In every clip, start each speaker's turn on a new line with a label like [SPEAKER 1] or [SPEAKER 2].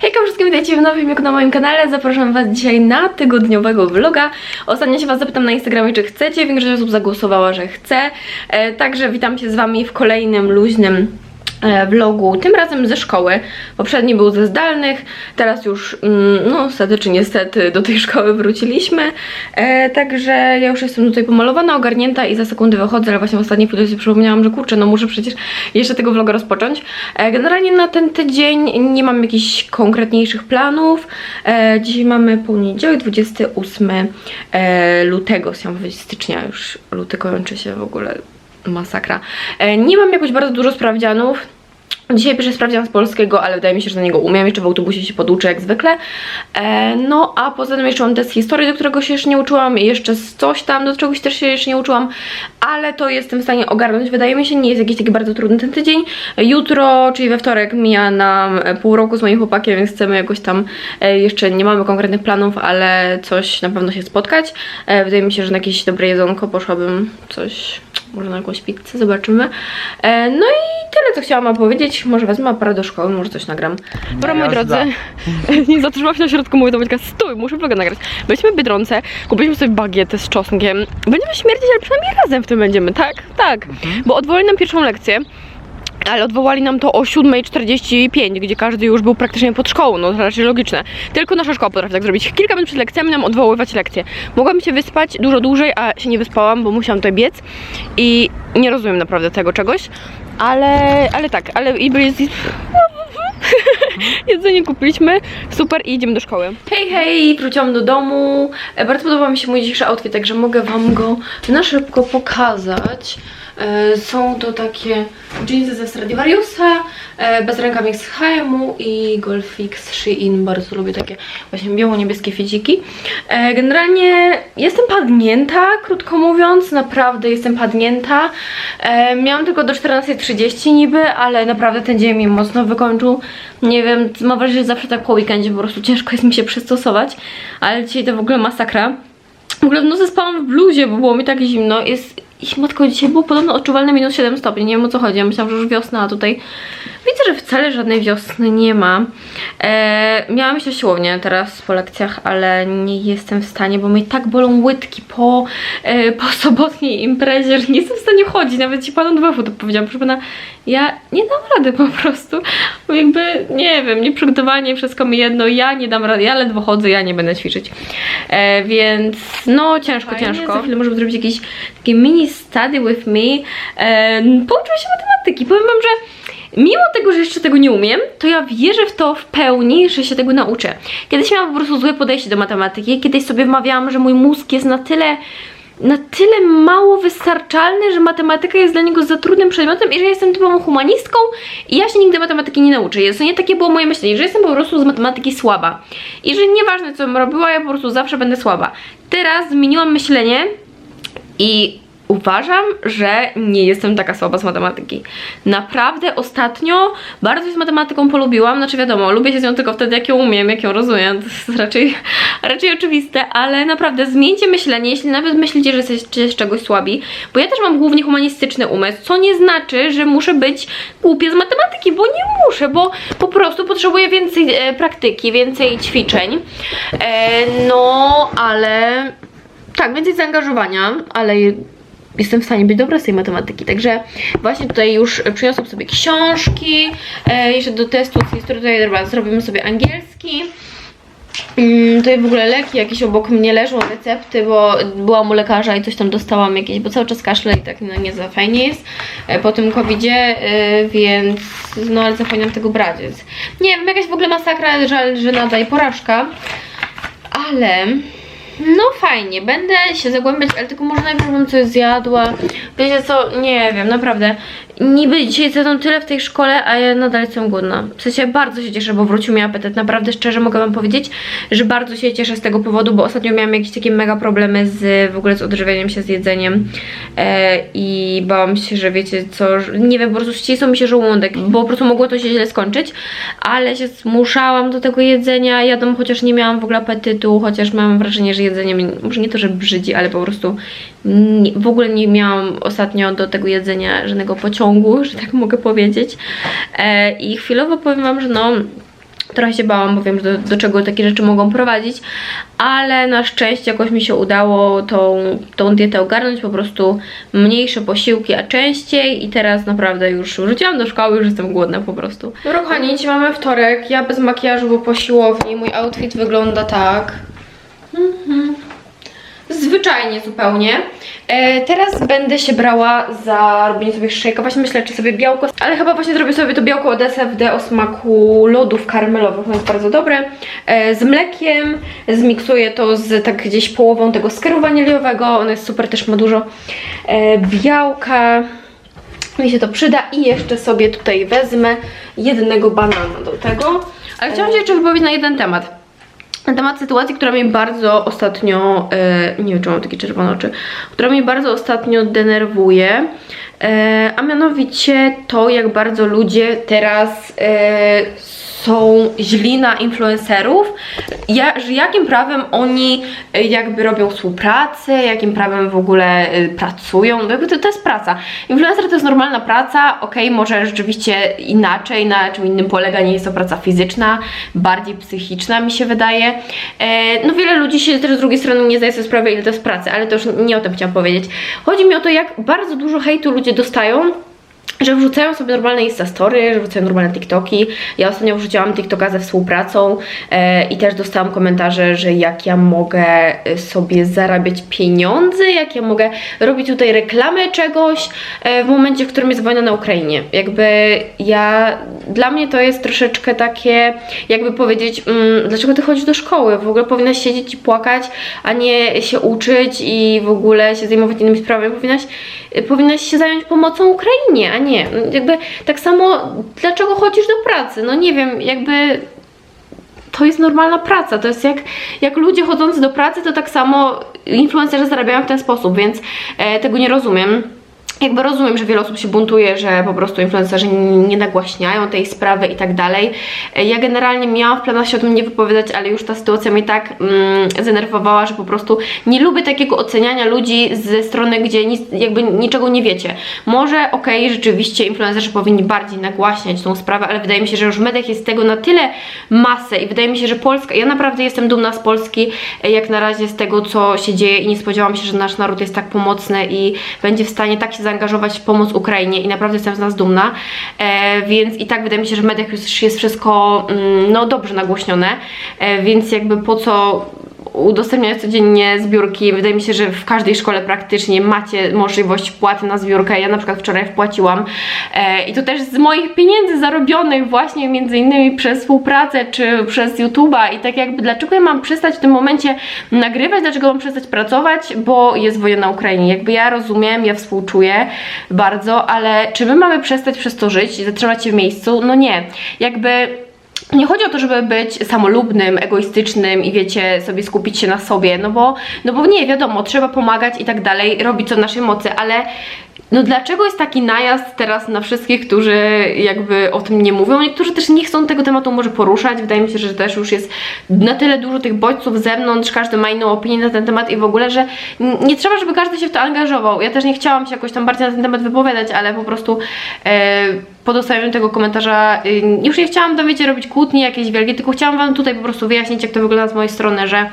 [SPEAKER 1] Hejka wszystkim, witajcie w nowym filmiku na moim kanale. Zapraszam Was dzisiaj na tygodniowego vloga. Ostatnio się Was zapytam na Instagramie, czy chcecie. Większość osób zagłosowała, że chce. E, także witam się z Wami w kolejnym luźnym vlogu, tym razem ze szkoły. Poprzedni był ze zdalnych, teraz już, mm, no niestety czy niestety, do tej szkoły wróciliśmy. E, także ja już jestem tutaj pomalowana, ogarnięta i za sekundę wychodzę, ale właśnie w ostatniej chwili sobie przypomniałam, że kurczę, no muszę przecież jeszcze tego vloga rozpocząć. E, generalnie na ten tydzień nie mam jakichś konkretniejszych planów. E, dzisiaj mamy poniedziałek, 28 e, lutego, chciałam powiedzieć stycznia, już luty kończy się w ogóle masakra. E, nie mam jakoś bardzo dużo sprawdzianów. Dzisiaj pierwszy sprawdzian z polskiego, ale wydaje mi się, że na niego umiem. Jeszcze w autobusie się poduczę jak zwykle. E, no a poza tym jeszcze mam test historii, do którego się jeszcze nie uczyłam i jeszcze coś tam, do czegoś też się jeszcze nie uczyłam, ale to jestem w stanie ogarnąć. Wydaje mi się, nie jest jakiś taki bardzo trudny ten tydzień. Jutro, czyli we wtorek mija nam pół roku z moim chłopakiem, więc chcemy jakoś tam, e, jeszcze nie mamy konkretnych planów, ale coś na pewno się spotkać. E, wydaje mi się, że na jakieś dobre jedzonko poszłabym coś może na jakąś pizzę, zobaczymy. E, no i tyle, co chciałam wam Może wezmę aparat do szkoły, może coś nagram. Dobra, moi drodzy, nie zatrzymałam się na środku, mówię do Wojtka, stój, muszę vloga nagrać. Byliśmy w Biedronce, kupiliśmy sobie bagietę z czosnkiem. Będziemy śmierdzić, ale przynajmniej razem w tym będziemy, tak? Tak, bo odwołali nam pierwszą lekcję. Ale odwołali nam to o 7.45, gdzie każdy już był praktycznie pod szkołą, no to raczej logiczne. Tylko nasza szkoła potrafi tak zrobić. Kilka minut przed lekcjami nam odwoływać lekcje. Mogłam się wyspać dużo dłużej, a się nie wyspałam, bo musiałam tutaj biec i nie rozumiem naprawdę tego czegoś. Ale, ale tak, ale i byli... Jedzenie kupiliśmy, super i idziemy do szkoły. Hej, hej, wróciłam do domu. E, Bardzo podoba mi się mój dzisiejszy outfit, także mogę wam go na szybko pokazać. E, Są to takie jeansy ze Stradivariusa, e, bez rękawik z H&M i Golfix Shein. Bardzo lubię takie właśnie biało-niebieskie fidziki. E, Generalnie jestem padnięta, krótko mówiąc, naprawdę jestem padnięta. Miałam tylko do 14.30 niby, ale naprawdę ten dzień mi mocno wykończył. Nie wiem, mam wrażenie, że zawsze tak po weekendzie po prostu ciężko jest mi się przystosować, ale dzisiaj to w ogóle masakra. W ogóle w nocy spałam w bluzie, bo było mi tak zimno. Jest, i matko, dzisiaj było podobno odczuwalne minus 7 stopni. Nie wiem o co chodzi. Ja myślałam, że już wiosna, a tutaj widzę, że wcale żadnej wiosny nie ma. E, miałam na siłownię teraz po lekcjach, ale nie jestem w stanie, bo mnie tak bolą łydki po, e, po sobotniej imprezie, że nie jestem w stanie chodzić. Nawet ci panu dwa to powiedziałam. Proszę pana, ja nie dam rady po prostu. Bo jakby, nie wiem, nieprzygotowanie, wszystko mi jedno. Ja nie dam rady, ja ledwo chodzę, ja nie będę ćwiczyć. E, więc no, ciężko,
[SPEAKER 2] Fajnie,
[SPEAKER 1] ciężko.
[SPEAKER 2] za
[SPEAKER 1] chwilę możemy zrobić jakiś taki mini study with me. E, pouczymy się matematyki. Powiem wam, że Mimo tego, że jeszcze tego nie umiem, to ja wierzę w to w pełni, że się tego nauczę. Kiedyś miałam po prostu złe podejście do matematyki. Kiedyś sobie wmawiałam, że mój mózg jest na tyle, na tyle mało wystarczalny, że matematyka jest dla niego za trudnym przedmiotem i że jestem typową humanistką i ja się nigdy matematyki nie nauczę. Jest, nie takie było moje myślenie, że jestem po prostu z matematyki słaba. I że nieważne co bym robiła, ja po prostu zawsze będę słaba. Teraz zmieniłam myślenie i uważam, że nie jestem taka słaba z matematyki. Naprawdę ostatnio bardzo się z matematyką polubiłam. Znaczy wiadomo, lubię się z nią tylko wtedy, jak ją umiem, jak ją rozumiem. To jest raczej, raczej oczywiste, ale naprawdę zmieńcie myślenie, jeśli nawet myślicie, że jesteście z czegoś słabi, bo ja też mam głównie humanistyczny umysł, co nie znaczy, że muszę być głupia z matematyki, bo nie muszę, bo po prostu potrzebuję więcej e, praktyki, więcej ćwiczeń. E, no, ale tak, więcej zaangażowania, ale jestem w stanie być dobra z tej matematyki. Także właśnie tutaj już przyniosłam sobie książki. E, jeszcze do testu z historii tutaj dobra, zrobimy sobie angielski. Mm, tutaj w ogóle leki jakieś obok mnie leżą, recepty, bo byłam u lekarza i coś tam dostałam jakieś, bo cały czas kaszle i tak no, nie za fajnie jest e, po tym covidzie, e, więc no ale zapomniałam tego brać, więc nie wiem, jakaś w ogóle masakra, żal, że i porażka, ale no fajnie, będę się zagłębiać, ale tylko może najpierw bym coś zjadła. Wiecie co, nie wiem, naprawdę. Niby dzisiaj zjadłam tyle w tej szkole, a ja nadal jestem głodna. W sensie bardzo się cieszę, bo wrócił mi apetyt. Naprawdę szczerze mogę wam powiedzieć, że bardzo się cieszę z tego powodu, bo ostatnio miałam jakieś takie mega problemy z w ogóle z odżywianiem się, z jedzeniem. E, I bałam się, że wiecie co, nie wiem, po prostu ścisnął mi się żołądek, bo po prostu mogło to się źle skończyć, ale się zmuszałam do tego jedzenia. Jadłam, chociaż nie miałam w ogóle apetytu, chociaż mam wrażenie, że jedzenie mnie, może nie to, że brzydzi, ale po prostu w ogóle nie miałam ostatnio do tego jedzenia żadnego pociągu, że tak mogę powiedzieć. E, I chwilowo powiem wam, że no Trochę się bałam, bo wiem, że do, do czego takie rzeczy mogą prowadzić, ale na szczęście jakoś mi się udało tą, tą dietę ogarnąć, po prostu mniejsze posiłki, a częściej i teraz naprawdę już wróciłam do szkoły, już jestem głodna po prostu. Dobra kochani, dzisiaj mamy wtorek, ja bez makijażu, bo po siłowni, mój outfit wygląda tak. Mhm. Zwyczajnie zupełnie. E, teraz będę się brała za robienie sobie szejka. Właśnie myślę, czy sobie białko, ale chyba właśnie zrobię sobie to białko od SFD o smaku lodów karmelowych. Ono jest bardzo dobre. E, z mlekiem zmiksuję to z tak gdzieś połową tego skeru waniliowego. Ono jest super, też ma dużo e, białka. Mi się to przyda i jeszcze sobie tutaj wezmę jednego banana do tego. Ale chciałam się jeszcze wypowiedzieć na jeden temat na temat sytuacji, która mnie bardzo ostatnio, e, nie wiem czy mam takie czerwone oczy, która mnie bardzo ostatnio denerwuje, e, a mianowicie to, jak bardzo ludzie teraz e, są źli na influencerów, ja, że jakim prawem oni e, jakby robią współpracę, jakim prawem w ogóle e, pracują, no jakby to, to jest praca. Influencer to jest normalna praca, okej, może rzeczywiście inaczej, na czym innym polega, nie jest to praca fizyczna, bardziej psychiczna mi się wydaje. E, no wiele ludzi się też z drugiej strony nie zdaje sobie sprawy, ile to jest pracy, ale to już nie o tym chciałam powiedzieć. Chodzi mi o to, jak bardzo dużo hejtu ludzie dostają że wrzucają sobie normalne Instastory, że wrzucają normalne TikToki. Ja ostatnio wrzuciłam TikToka ze współpracą e, i też dostałam komentarze, że jak ja mogę e, sobie zarabiać pieniądze, jak ja mogę robić tutaj reklamę czegoś e, w momencie, w którym jest wojna na Ukrainie. Jakby ja, dla mnie to jest troszeczkę takie, jakby powiedzieć, mm, dlaczego ty chodzisz do szkoły? W ogóle powinnaś siedzieć i płakać, a nie się uczyć i w ogóle się zajmować innymi sprawami. Powinnaś, powinnaś się zająć pomocą Ukrainie, a nie. Jakby tak samo, dlaczego chodzisz do pracy? No nie wiem, jakby to jest normalna praca. To jest jak, jak ludzie chodzący do pracy, to tak samo influencerzy zarabiają w ten sposób, więc e, tego nie rozumiem. Jakby rozumiem, że wiele osób się buntuje, że po prostu influencerzy nie nagłaśniają tej sprawy i tak dalej. Ja generalnie miałam w planach się o tym nie wypowiadać, ale już ta sytuacja mnie tak mm, zdenerwowała, że po prostu nie lubię takiego oceniania ludzi ze strony, gdzie nic, jakby niczego nie wiecie. Może okej, rzeczywiście influencerzy powinni bardziej nagłaśniać tą sprawę, ale wydaje mi się, że już w mediach jest tego na tyle masę i wydaje mi się, że Polska, ja naprawdę jestem dumna z Polski, jak na razie z tego, co się dzieje i nie spodziewałam się, że nasz naród jest tak pomocny i będzie w stanie tak się zaangażować w pomoc Ukrainie i naprawdę jestem z nas dumna, e, więc i tak wydaje mi się, że w mediach już jest wszystko mm, no dobrze nagłośnione, e, więc jakby po co udostępniać codziennie zbiórki. Wydaje mi się, że w każdej szkole praktycznie macie możliwość wpłaty na zbiórkę. Ja na przykład wczoraj wpłaciłam e, i to też z moich pieniędzy zarobionych właśnie między innymi przez współpracę czy przez YouTube'a i tak jakby dlaczego ja mam przestać w tym momencie nagrywać, dlaczego mam przestać pracować, bo jest wojna na Ukrainie. Jakby ja rozumiem, ja współczuję bardzo, ale czy my mamy przestać przez to żyć i zatrzymać się w miejscu? No nie. Jakby nie chodzi o to, żeby być samolubnym, egoistycznym i wiecie, sobie skupić się na sobie, no bo, no bo nie, wiadomo, trzeba pomagać i tak dalej, robić co w naszej mocy, ale no dlaczego jest taki najazd teraz na wszystkich, którzy jakby o tym nie mówią? Niektórzy też nie chcą tego tematu może poruszać. Wydaje mi się, że też już jest na tyle dużo tych bodźców z zewnątrz, każdy ma inną opinię na ten temat i w ogóle, że nie trzeba, żeby każdy się w to angażował. Ja też nie chciałam się jakoś tam bardziej na ten temat wypowiadać, ale po prostu e, po dostaniu tego komentarza y, już nie chciałam tam, wiecie, robić kłótni jakieś wielkie, tylko chciałam Wam tutaj po prostu wyjaśnić, jak to wygląda z mojej strony, że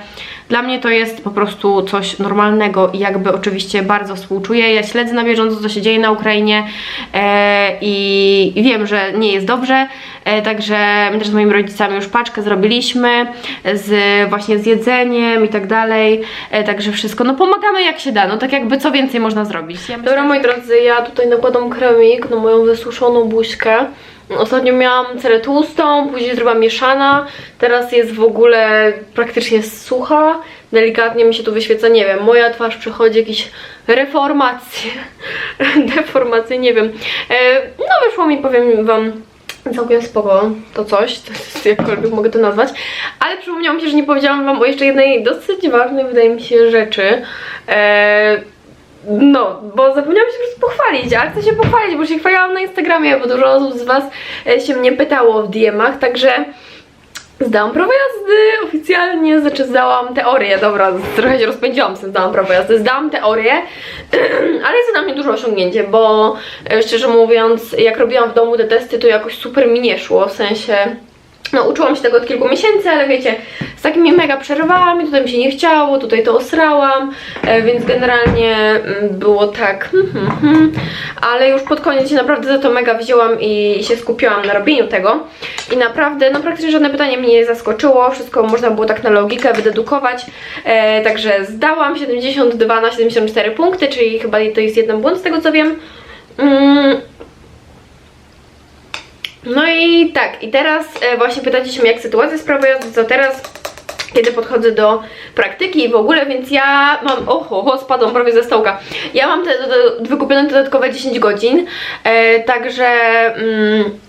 [SPEAKER 1] dla mnie to jest po prostu coś normalnego i jakby oczywiście bardzo współczuję. Ja śledzę na bieżąco, co się dzieje na Ukrainie e, i, wiem, że nie jest dobrze, e, także my też z moimi rodzicami już paczkę zrobiliśmy z właśnie z jedzeniem i tak dalej, e, także wszystko, no pomagamy jak się da, no tak jakby co więcej można zrobić. Ja Dobra moi drodzy, ja tutaj nakładam kremik na moją wysuszoną buźkę. Ostatnio miałam cerę tłustą, później zrobiłam mieszana, teraz jest w ogóle praktycznie sucha, delikatnie mi się tu wyświeca, nie wiem, moja twarz przechodzi jakieś reformacje, deformacje, nie wiem. E, no wyszło mi, powiem wam, całkiem spoko to coś, to jest, jakkolwiek mogę to nazwać, ale przypomniało mi się, że nie powiedziałam wam o jeszcze jednej dosyć ważnej, wydaje mi się, rzeczy. E, no, bo zapomniałam się po prostu pochwalić, a chcę się pochwalić, bo się chwaliłam na Instagramie, bo dużo osób z Was e, się mnie pytało w DM-ach, także zdałam prawo jazdy oficjalnie, znaczy zdałam teorię, dobra, trochę się rozpędziłam zdałam prawo jazdy, zdałam teorię, ale jest to dla mnie duże osiągnięcie, bo e, szczerze mówiąc, jak robiłam w domu te testy, to jakoś super mi nie szło, w sensie no, uczyłam się tego od kilku miesięcy, ale wiecie, z takimi mega przerwami, tutaj mi się nie chciało, tutaj to osrałam, e, więc generalnie mm, było tak, hmm, hmm, hmm. ale już pod koniec się naprawdę za to mega wzięłam i się skupiłam na robieniu tego i naprawdę, no praktycznie żadne pytanie mnie nie zaskoczyło, wszystko można było tak na logikę wydedukować, e, także zdałam 72 na 74 punkty, czyli chyba to jest jeden błąd z tego co wiem. Mm, no i tak, i teraz e, właśnie pytacie się mnie, jak sytuacja jazdy, co teraz, kiedy podchodzę do praktyki i w ogóle, więc ja mam, oho, ho, spadłam prawie ze stołka. Ja mam te do, wykupione dodatkowe 10 godzin, e, także... Mm,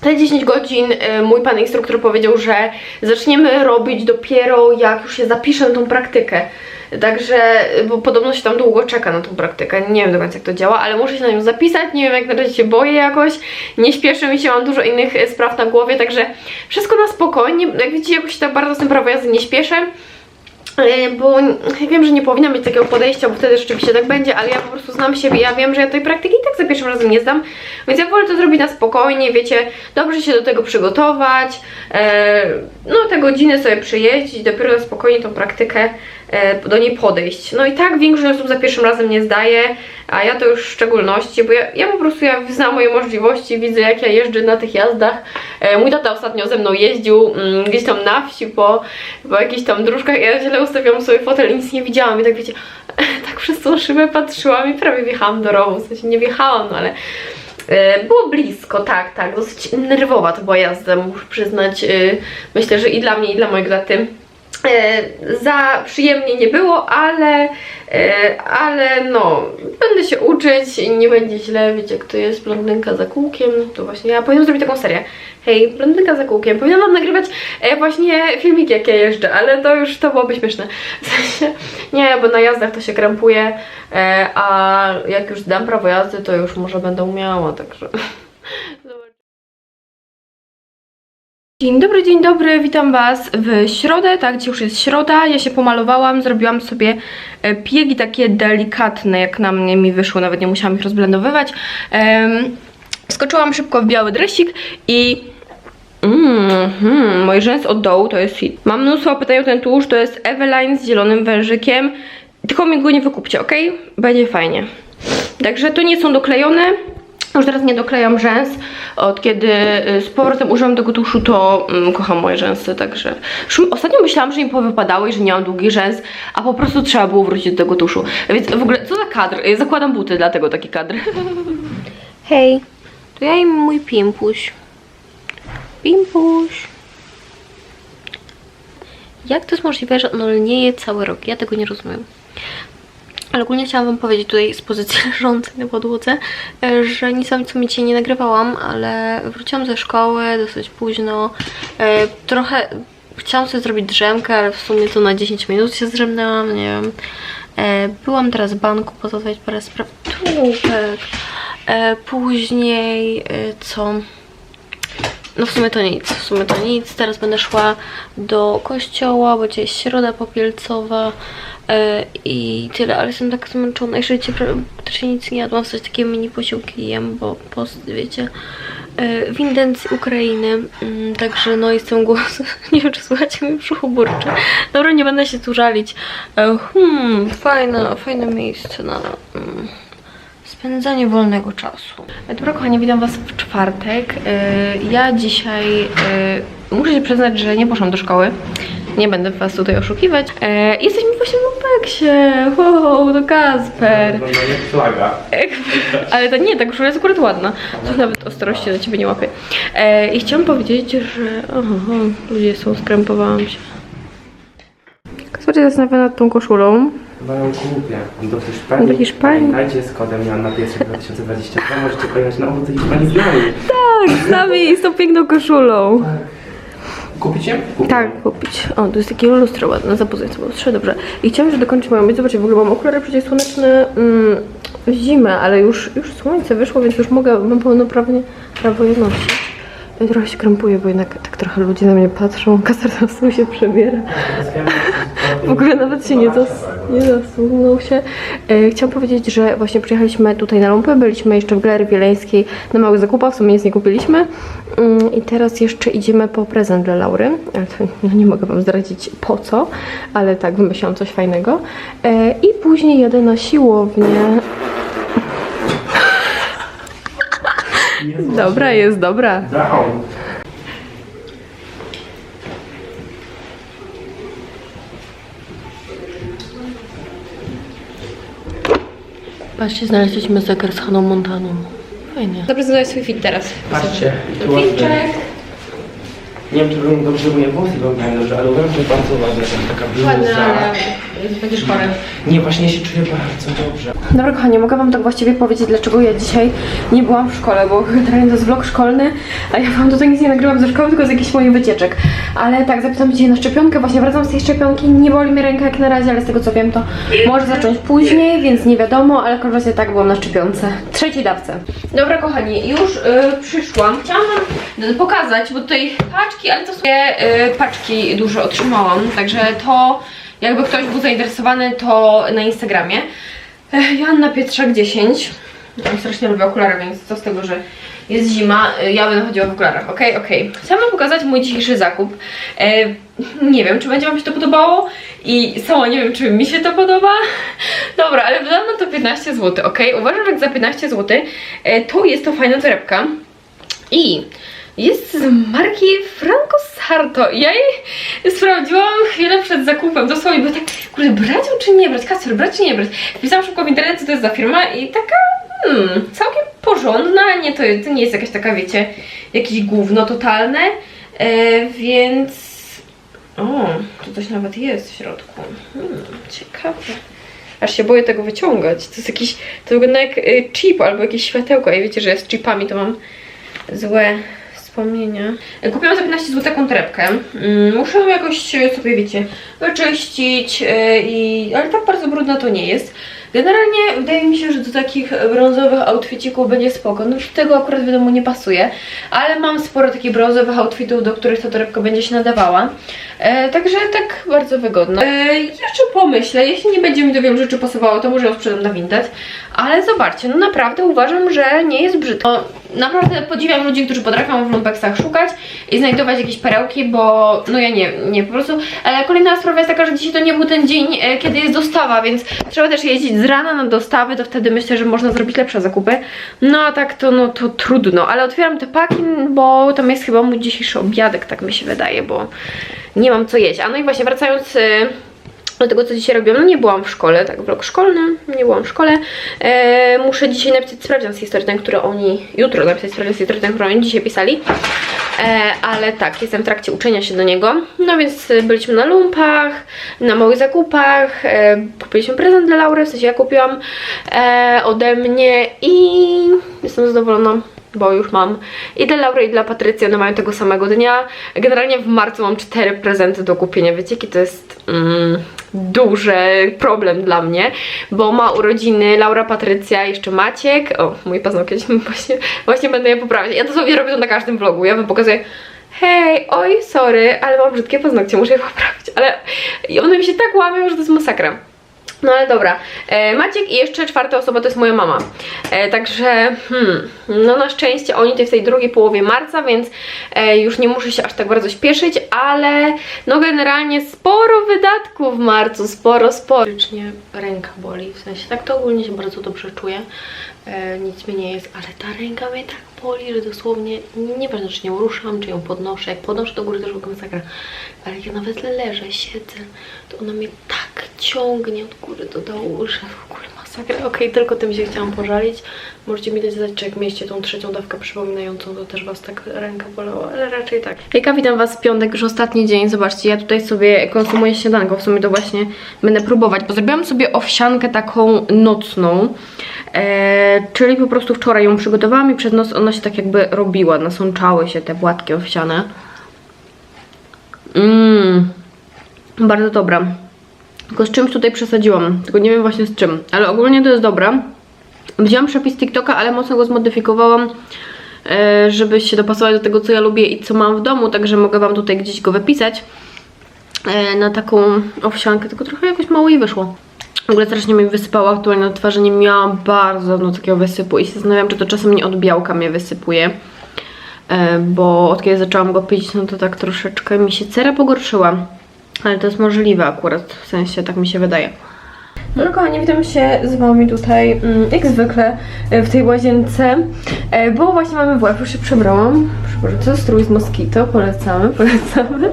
[SPEAKER 1] te 10 godzin e, mój pan instruktor powiedział, że zaczniemy robić dopiero jak już się zapiszę na tą praktykę. Także, bo podobno się tam długo czeka na tą praktykę. Nie wiem do końca jak to działa, ale muszę się na nią zapisać. Nie wiem jak na razie się boję jakoś. Nie śpieszy mi się, mam dużo innych e, spraw na głowie, także wszystko na spokojnie. Jak widzicie, jakoś tak bardzo z tym prawo jazdy nie śpieszę. E, Bo wiem, że nie powinna mieć takiego podejścia, bo wtedy rzeczywiście tak będzie, ale ja po prostu znam siebie, ja wiem, że ja tej praktyki tak za pierwszym razem nie zdam, więc ja wolę to zrobić na spokojnie, wiecie, dobrze się do tego przygotować, no te godziny sobie przejeździć, dopiero na spokojnie tą praktykę do niej podejść. No i tak większość osób za pierwszym razem nie zdaje, a ja to już w szczególności, bo ja, ja po prostu ja znam moje możliwości, widzę jak ja jeżdżę na tych jazdach. E, mój tata ostatnio ze mną jeździł mm, gdzieś tam na wsi po, po jakichś tam dróżkach, ja źle ustawiłam sobie fotel i nic nie widziałam i tak wiecie, tak przez tą szybę patrzyłam i prawie wjechałam do rowu, w sensie nie wjechałam, no ale e, było blisko, tak, tak, dosyć nerwowa to była jazda, muszę przyznać, e, myślę, że i dla mnie, i dla mojego taty. E, za przyjemnie nie było, ale, e, ale no, będę się uczyć i nie będzie źle, wiecie jak to jest, blondynka za kółkiem, to właśnie ja powinnam zrobić taką serię. Hej, blondynka za kółkiem, powinnam nagrywać e, właśnie filmiki jak ja jeżdżę, ale to już to byłoby śmieszne. W sensie, nie, bo na jazdach to się krępuje, a jak już zdam prawo jazdy, to już może będę umiała, także... Dzień dobry, dzień dobry, witam Was w środę, tak, dzisiaj już jest środa, ja się pomalowałam, zrobiłam sobie e, piegi takie delikatne, jak na mnie mi wyszło, nawet nie musiałam ich rozblendowywać. Em, skoczyłam szybko w biały dresik i Mhm, mój rzęs od dołu to jest fit. Mam mnóstwo pytań o ten tłuszcz, to jest Eveline z zielonym wężykiem, tylko mi go nie wykupcie, ok? Będzie fajnie. Także to nie są doklejone, już teraz nie doklejam rzęs. Od kiedy y, z powrotem używam tego tuszu, to mm, kocham moje rzęsy, także... Ostatnio myślałam, że mi powypadało i że nie mam długich rzęs, a po prostu trzeba było wrócić do tego tuszu. Więc w ogóle, co za kadr? Zakładam buty, dlatego taki kadr. Hej, to ja im mój pimpuś. Pimpuś. Jak to jest możliwe, że on lnieje cały rok? Ja tego nie rozumiem. Ale ogólnie chciałam wam powiedzieć tutaj z pozycji leżącej na podłodze, e, że nic wam co mi dzisiaj nie nagrywałam, ale wróciłam ze szkoły dosyć późno. E, Trochę chciałam sobie zrobić drzemkę, ale w sumie to na 10 minut się zdrzemnęłam, nie wiem. E, Byłam teraz w banku pozałatwiać parę spraw. Tłupek. Później co? No w sumie to nic, w sumie to nic. Teraz będę szła do kościoła, bo dzisiaj jest środa popielcowa i tyle, ale jestem tak zmęczona. Jeszcze praktycznie nic nie jadłam, w sensie takie mini posiłki jem, bo post, wiecie, e, w intencji Ukrainy, mm, także no jestem głos, nie wiem czy słuchacie mi brzuchu burczy. Dobra, nie będę się tu żalić. E, hmm, fajne, fajne miejsce na... Mm. Spędzanie wolnego czasu. Dobra, kochani, witam Was w czwartek. Ja dzisiaj muszę się przyznać, że nie poszłam do szkoły. Nie będę Was tutaj oszukiwać. Yy, Jesteśmy właśnie w Lubeksie. Wow, to Kasper.
[SPEAKER 2] Wygląda jak flaga.
[SPEAKER 1] Ale to nie, ta koszula jest akurat ładna. To nawet ostrości do Ciebie nie łapie. E, I chciałam powiedzieć, że... Aha, ludzie są, skrępowałam się. Kasper się zastanawia nad tą koszulą.
[SPEAKER 2] Chyba ją kupię. Do Hiszpanii.
[SPEAKER 1] Do Hiszpanii?
[SPEAKER 2] Pamiętajcie z kodem Joanna Pietrzak 2022. Możecie pojechać na owoce Hiszpanii z nami.
[SPEAKER 1] Tak, z nami z tą piękną koszulą.
[SPEAKER 2] Kupicie? Kupię.
[SPEAKER 1] Tak, kupić. O, to jest takie lustro ładne, zapoznaj sobie lustrze, dobrze. I chciałam już dokończyć moją myśl, zobaczcie, w ogóle mam okulary przeciwsłoneczne mm, w zimę, ale już, już słońce wyszło, więc już mogę, mam pełnoprawnie prawo je nosić. Ja trochę się krępuję, bo jednak tak trochę ludzie na mnie patrzą. Kasar tam się przebiera. W ogóle nawet się nie, zas, nie zasunął się. E, chciałam powiedzieć, że właśnie przyjechaliśmy tutaj na Lumpę, byliśmy jeszcze w Galerii Wieleńskiej na małych zakupach, w sumie nic nie kupiliśmy. Mm, I teraz jeszcze idziemy po prezent dla Laury, ale to no nie mogę Wam zdradzić po co, ale tak, wymyśliłam coś fajnego. E, I później jadę na siłownię. Dobra, jest dobra.
[SPEAKER 2] Down.
[SPEAKER 1] Patrzcie, znaleźliśmy zegar z Haną Montaną. Fajnie. Zaprezentuję swój fit teraz.
[SPEAKER 2] Patrzcie, tu ładnie. Nie wiem, czy dobrze moje włosy wyglądają dobrze, ale uważam, że bardzo ładne. Taka bluza.
[SPEAKER 1] Ładne, ale będziesz chory.
[SPEAKER 2] Nie, właśnie się czuję bardzo dobrze.
[SPEAKER 1] Dobra kochani, mogę wam tak właściwie powiedzieć, dlaczego ja dzisiaj nie byłam w szkole, bo generalnie to jest vlog szkolny, a ja wam tutaj nic nie nagrywam ze szkoły, tylko z jakichś moich wycieczek. Ale tak, się dzisiaj na szczepionkę, właśnie wracam z tej szczepionki, nie boli mnie ręka jak na razie, ale z tego co wiem to może zacząć później, więc nie wiadomo, ale razie tak byłam na szczepionce. Trzeciej dawce. Dobra kochani, już y, przyszłam. Chciałam wam pokazać, bo tutaj paczki, ale to są y, paczki dużo otrzymałam, także to jakby ktoś był zainteresowany, to na Instagramie. Ech, Joanna Pietrzak 10. Ja strasznie lubię okulary, więc co z tego, że jest zima, y, ja będę chodziła w okularach, okej, okej. Chciałam wam pokazać mój dzisiejszy zakup. E, nie wiem, czy będzie wam się to podobało i sama nie wiem, czy mi się to podoba. Dobra, ale wydałam na to 15 zł, ok? Uważam, że za 15 zł e, to jest to fajna torebka. I jest z marki Franco Sarto. Ja jej sprawdziłam chwilę przed zakupem, dosłownie, bo tak, kurde, brać ją czy nie brać? Kasper, brać czy nie brać? Wpisałam szybko w internecie, co to jest za firma i taka, hmm, całkiem porządna, nie, to, to nie jest jakaś taka, wiecie, jakieś gówno totalne, e, więc... O, tu coś nawet jest w środku. Hmm, ciekawe. Aż się boję tego wyciągać. To jest jakiś, to wygląda jak y, chip albo jakieś światełko. I wiecie, że z chipami to mam złe wspomnienia. Kupiłam za 15 zł taką torebkę. Mm, Muszę ją jakoś e, sobie, wiecie, wyczyścić, e, i... ale tak bardzo brudna to nie jest. Generalnie wydaje mi się, że do takich brązowych outfitików będzie spoko. No tego akurat wiadomo nie pasuje, ale mam sporo takich brązowych outfitów, do których ta torebka będzie się nadawała. E, także tak bardzo wygodna. E, jeszcze pomyślę, jeśli nie będzie mi do wielu rzeczy pasowało, to może ją sprzedam na Vinted. Ale zobaczcie, no naprawdę uważam, że nie jest brzydko. Naprawdę podziwiam ludzi, którzy potrafią w lumpeksach szukać i znajdować jakieś perełki, bo no ja nie, nie po prostu. Ale kolejna sprawa jest taka, że dzisiaj to nie był ten dzień, e, kiedy jest dostawa, więc trzeba też jeździć z rana na dostawy, to wtedy myślę, że można zrobić lepsze zakupy. No a tak to no to trudno, ale otwieram te paki, bo tam jest chyba mój dzisiejszy obiadek, tak mi się wydaje, bo nie mam co jeść. A no i właśnie wracając y, do tego, co dzisiaj robiłam, no nie byłam w szkole, tak, vlog szkolny, nie byłam w szkole. E, muszę dzisiaj napisać sprawdzian z historyczny, który oni, jutro napisać sprawdzian z historyczny, który oni dzisiaj pisali. E, ale tak, jestem w trakcie uczenia się do niego. No więc byliśmy na lumpach, na małych zakupach, e, kupiliśmy prezent dla Laury, w sensie ja kupiłam e, ode mnie i jestem zadowolona bo już mam i dla Laury, i dla Patrycji, one mają tego samego dnia. Generalnie w marcu mam cztery prezenty do kupienia, wiecie, jaki to jest mm, duży problem dla mnie, bo ma urodziny Laura, Patrycja, jeszcze Maciek. O, mój paznokieć, właśnie, właśnie będę je poprawiać. Ja dosłownie robię to na każdym vlogu, ja wam pokazuję hej, oj, sorry, ale mam brzydkie paznokcie, muszę je poprawić, ale one mi się tak łamią, że to jest masakra. No ale dobra, e, Maciek i jeszcze czwarta osoba to jest moja mama. E, także, hmm, no na szczęście oni tutaj w tej drugiej połowie marca, więc e, już nie muszę się aż tak bardzo śpieszyć, ale no generalnie sporo wydatków w marcu, sporo, sporo. Ręka boli, w sensie tak to ogólnie się bardzo dobrze czuję, nic mi nie jest, ale ta ręka mnie tak boli, że dosłownie nieważne czy nie ruszam, czy ją podnoszę, jak podnoszę do góry też w masakra, ale jak ja nawet leżę, siedzę, to ona mnie tak ciągnie od góry do dołu, że w ogóle masakra. Okej, tylko tym się chciałam pożalić. Możecie mi dać znać, czy jak mieliście tą trzecią dawkę przypominającą, to też Was tak ręka bolała, ale raczej tak. Hejka, witam Was w piątek, już ostatni dzień. Zobaczcie, ja tutaj sobie konsumuję śniadanko, w sumie to właśnie będę próbować, bo zrobiłam sobie owsiankę taką nocną, e, czyli po prostu wczoraj ją przygotowałam i przez noc ona się tak jakby robiła, nasączały się te płatki owsiane. Mmm, bardzo dobra. Tylko z czymś tutaj przesadziłam, tylko nie wiem właśnie z czym, ale ogólnie to jest dobra. Wziąłam przepis TikToka, ale mocno go zmodyfikowałam e, żeby się dopasować do tego, co ja lubię i co mam w domu, także mogę Wam tutaj gdzieś go wypisać e, na taką owsiankę, tylko trochę jakoś mało jej wyszło. W ogóle strasznie mi wysypała aktualnie na twarzy, nie miałam bardzo dawno takiego wysypu i się zastanawiam, czy to czasem nie od białka mnie wysypuje. E, bo od kiedy zaczęłam go pić, no to tak troszeczkę mi się cera pogorszyła. Ale to jest możliwe akurat, w sensie tak mi się wydaje. No kochani, witam się z Wami tutaj, mm, jak zwykle, e, w tej łazience, e, bo właśnie mamy WF, już się przebrałam, przepraszam, strój z Moskito, polecamy, polecamy.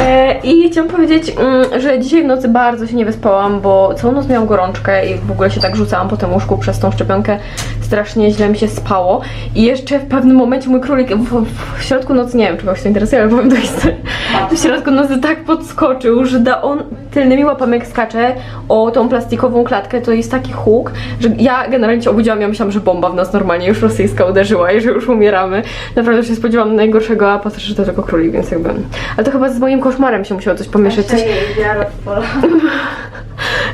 [SPEAKER 1] E, I chciałam powiedzieć, mm, że dzisiaj w nocy bardzo się nie wyspałam, bo całą noc miałam gorączkę i w ogóle się tak rzucałam po tym łóżku przez tą szczepionkę, strasznie źle mi się spało. I jeszcze w pewnym momencie mój królik w, w środku nocy, nie wiem czy was to interesuje, ale powiem do historii, w środku nocy tak podskoczył, że da on tylnymi łapami jak skacze o tą plastikową klatkę, to jest taki huk, że ja generalnie się obudziłam, ja myślałam, że bomba w nas normalnie już rosyjska uderzyła i że już umieramy. Naprawdę się spodziewałam najgorszego, a patrzę, że to tylko królik, więc jakby... Ale to chyba z moim koszmarem się musiało coś pomieszać. Coś...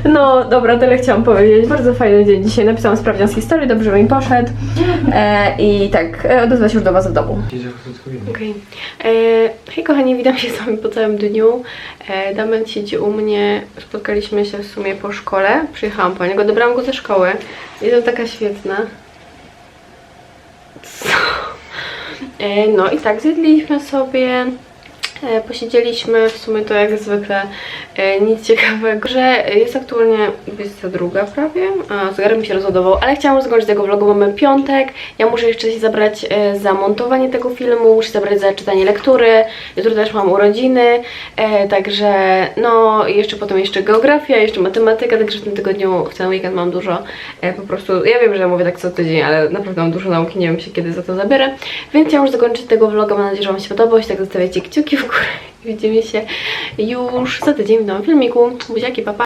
[SPEAKER 1] No dobra, tyle chciałam powiedzieć. Bardzo fajny dzień dzisiaj. Napisałam sprawdzian z historii, dobrze mi poszedł. E, I tak, e, odezwę się już do Was w domu. Okej. Okay. Hej kochani, witam się z Wami po całym dniu. E, Damian siedzi u mnie. Spotkaliśmy się w sumie po szkole. Przyjechałam po niego, dobrałam go ze szkoły. Jest to taka świetna. Co? E, No i tak, zjedliśmy sobie. E, Posiedzieliśmy, w sumie to jak zwykle e, nic ciekawego, że jest aktualnie 22 prawie, a zegarek mi się rozładował, ale chciałam zakończyć tego vlogu, mamy piątek, ja muszę jeszcze się zabrać e, za montowanie tego filmu, muszę zabrać za czytanie lektury, jutro też mam urodziny, także no jeszcze potem jeszcze geografia, jeszcze matematyka, także w tym tygodniu, w ten weekend mam dużo, po prostu, ja wiem, że mówię tak co tydzień, ale naprawdę mam dużo nauki, nie wiem się kiedy za to zabierę, więc chciałam już zakończyć tego vloga, mam nadzieję, że Wam się podobał, jeśli tak zostawiajcie kciuki w. Widzimy się już za tydzień w nowym filmiku. Buziaki, papa.